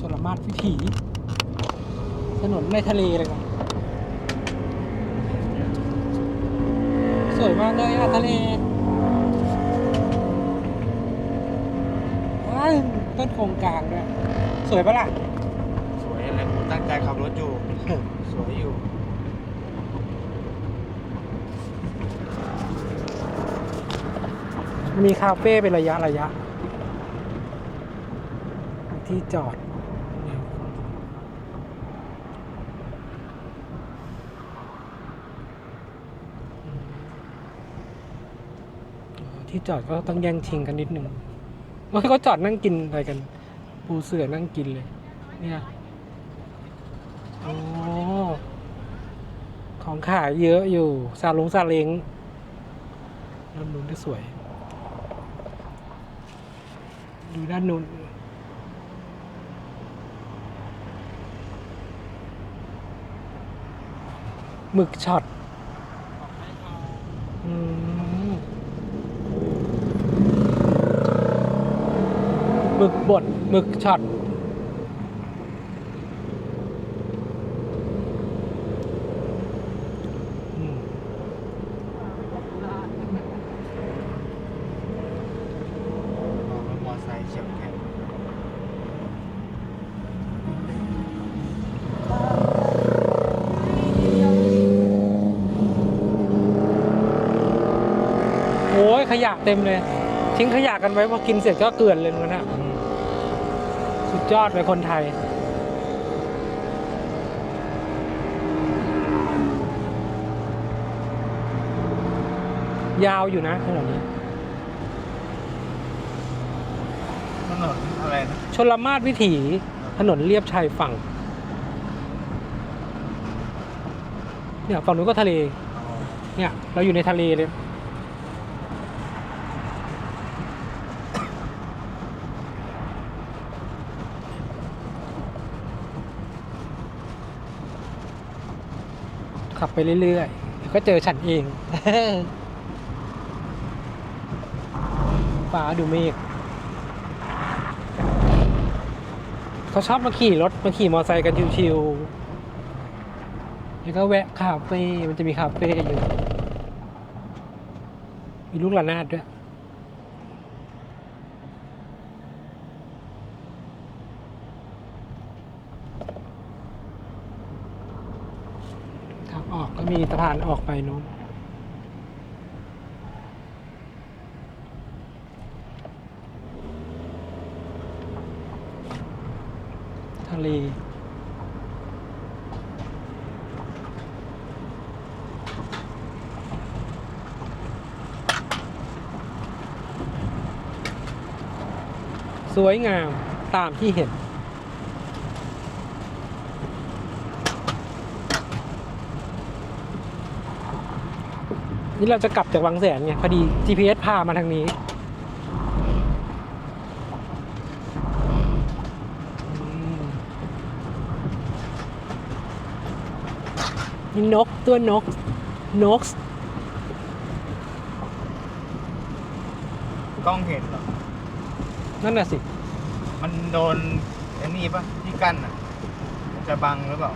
ชลมาศวิถีถนนในทะเลเลยครับสวยมากเลยอะทะเลว้ายต้นโครงกลางด้วย สวยปะล่ะ สวยเลยผมตั้งใจขับรถอยู่ สวยอยู่ มีคาเฟ่เป็นระยะระยะ ที่จอดเนี่ย ที่จอดก็ต้องแย่งชิงกันนิดนึงเฮ้ยเขาจอดนั่งกินอะไรกัน ปูเสือนั่งกินเลย เนี่ยอ๋อของขายเยอะอยู่ซาลงซาเล้งด้านนู้นก็สวย ดูด้านนู้นหมึกช็อต อืม หมึกบดหมึกช็อตอืมองแล้วมอไซค์เฉียวแข็งโอ้ยขยะเต็มเลย ทิ้งขยะกันไว้พอกินเสร็จก็เกลื่อนเลยมันนะ สุดยอดเลยคนไทย ยาวอยู่นะถนนนี้ถนนอะไรนะชนละมาศวิถีถนนเลียบชายฝั่ง เนี่ยฝั่งนู้นก็ทะเลอ๋อเนี่ย เราอยู่ในทะเลเลย ขับไปเรื่อยๆเดี๋ยวก็เจอฉันเอง ฟ้าดูเมฆเขาชอบมาขี่รถมาขี่มอเตอร์ไซค์กันชิวๆแล้วก็แวะคาเฟ่มันจะมีคาเฟ่อยู่ มีลูกระนาดด้วย ทางออกก็ มีสะพานออกไปนู้นทะเลสวยงามตามที่เห็น นี่เราจะกลับจากบางแสนไงพอดี GPS พามาทางนี้อืมนี่นกตัวนก นก กล้องเห็นเหรอ นั่นน่ะสิ มันโดนไอ้นี่ปะที่กั้นอะมันจะบังหรือเปล่า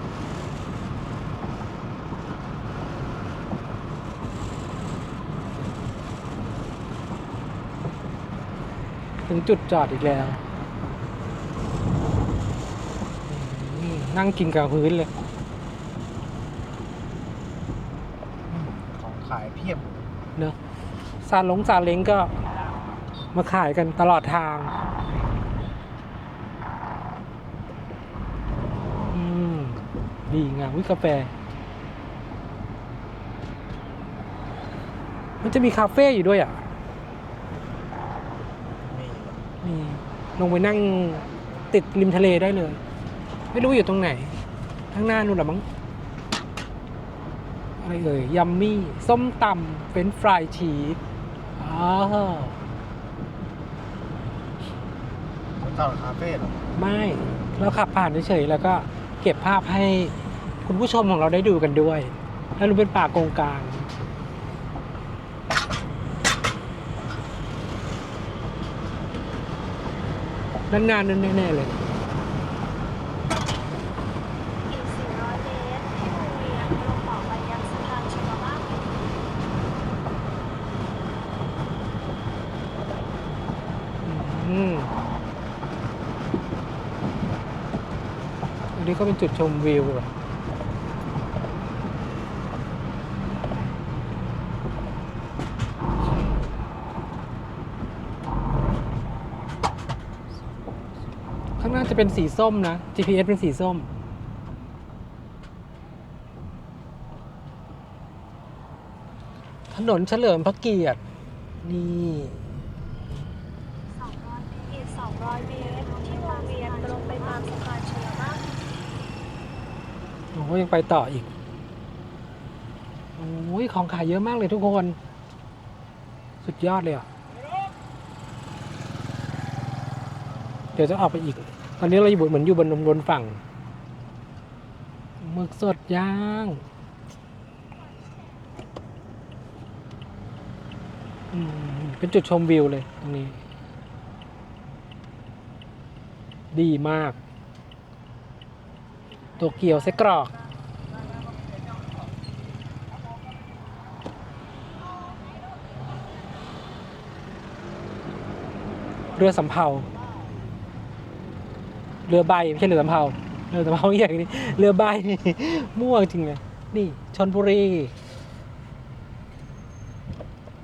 ถึงจุดจอดอีกแล้วอืมนั่งกินกับพื้นเลย ของขายเพียบเนอะซาลงซาเล้งก็มาขายกันตลอดทางอืมดีงามวิกาแฟ มันจะมีคาเฟ่อยู่ด้วยอะ นี่ มี ลงไปนั่งติดริมทะเลได้เลย ไม่รู้อยู่ตรงไหน ข้างหน้านู่นหรอมั้งอะไรเอ่ยยัมมี่ ส้มตำเป็นฟรายชีสอ๋อมันจอดคาเฟ่เหรอไม่เราขับผ่านเฉยๆแล้วก็เก็บภาพให้คุณผู้ชมของเราได้ดูกันด้วย แล้วรู้เป็นป่าโกงกลาง ด้านหน้านั่นแน่ ๆ เลยอันนี้ก็เป็นจุดชมวิวเหรอ ข้างหน้าจะเป็นสีส้มนะ GPS เป็นสีส้ม ถนนเฉลิมพระเกียรติ นี่อีก200เมตรที่วงเวียนตรงไปตามสะพานชลมากโอ้ยังไปต่ออีก โอ้ยของขายเยอะมากเลยทุกคน สุดยอดเลยอะ ดี๋ยวจะออกไปอีก ตอนนี้เราอยู่เหมือนอยู่บนบนฝั่งหมึกสดย่างเป็นจุดชมวิวเลยตรงนี้ ดีมากโตเกียวไส้กรอกเรือสำเภา เรือใบไม่ใช่เรือสำเภาเรือสำเภาอย่างนี้เรือใบมั่วจริงเลยนี่ชนบุรี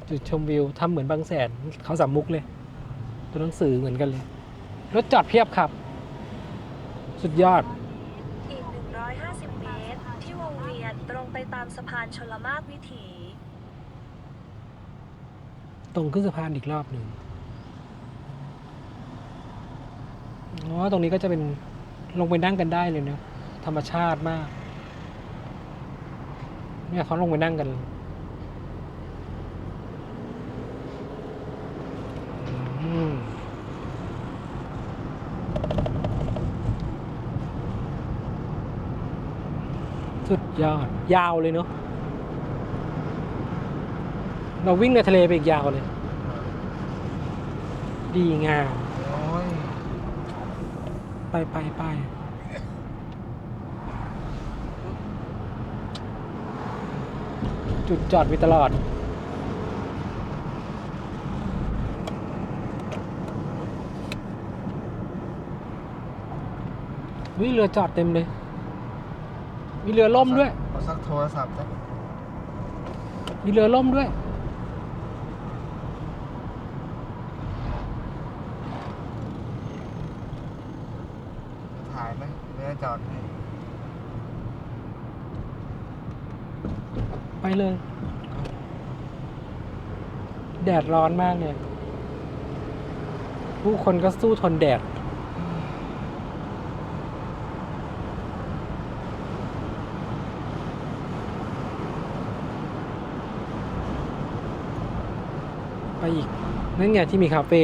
จุดชมวิวทำเหมือนบางแสนเขาสามมุกเลย ตัวหนังสือเหมือนกันเลย รถจอดเพียบครับ สุดยอดอีก 150 เมตร ที่วงเวียนตรงไปตามสะพานชลมากวิถี ตรงขึ้นสะพานอีกรอบหนึ่ง อ๋อตรงนี้ก็จะเป็นลงไปนั่งกันได้เลยเนอะธรรมชาติมาก เนี่ยเขาลงไปนั่งกันสุดยอด ยาวเลยเนอะเราวิ่งในทะเลไปอีกยาวเลย ดีงาม ไปไปไปจุดจอดมีตลอด วิเรือจอดเต็มเลย มีเรือล่มด้วยเอาสักโทรศัพท์สักมีเรือล่มด้วย ถ่ายไหมเรือ จอดให้ไปเลย แดดร้อนมากเนี่ย ผู้คนก็สู้ทนแดด ไปอีก นั่นไงที่มีคาเฟ่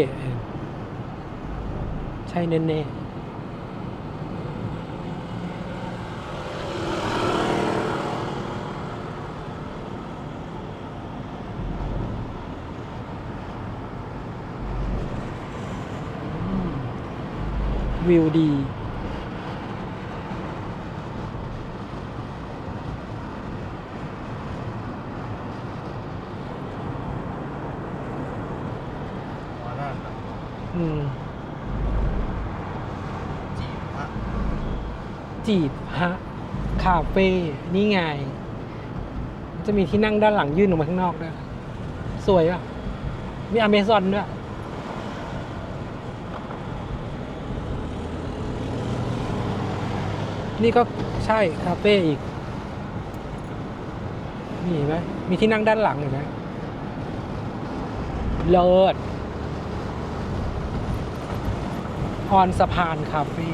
ใช่แน่ๆ วิวดีวานหลังอืมจีบฮะจีบฮะคาเฟ่นี่ไง จะมีที่นั่งด้านหลังยื่นออกมาข้างนอกด้วย สวยอะ มีอเมซอนด้วย นี่ก็ใช่คาเฟ่อีกนี่ไหมมีที่นั่งด้านหลังเห็นไหมเลิศออนสะพานคาเฟ่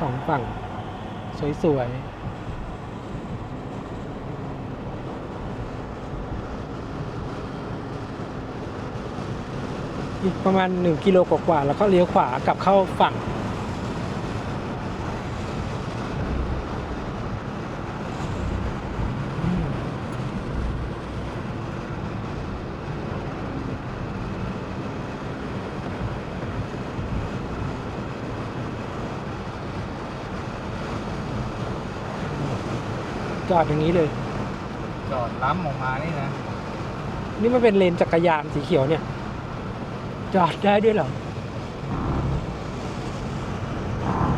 สอง ฝั่งสวยๆ อีกประมาณหนึ่งกิโลกว่าๆแล้วก็เลี้ยวขวากลับเข้าฝั่ง จอดอย่างนี้เลย จอดล้ำออกมานี่นะ นี่มันเป็นเลนจักรยานสีเขียวเนี่ย จอดได้ด้วยเหรอ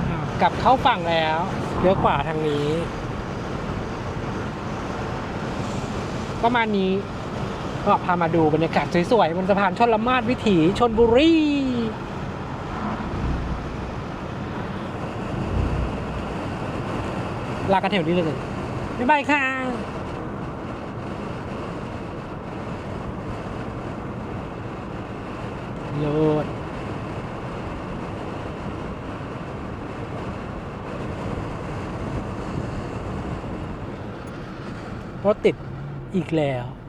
อ้าวกลับเข้าฝั่งแล้วเลี้ยวขวาทางนี้ ประมาณนี้ก็พามาดูบรรยากาศสวยๆบนสะพานชนละมาดวิถีชนบุรีลากันแถวนี้เลย บ๊ายบายค่ะโยนรถติดอีกแล้ว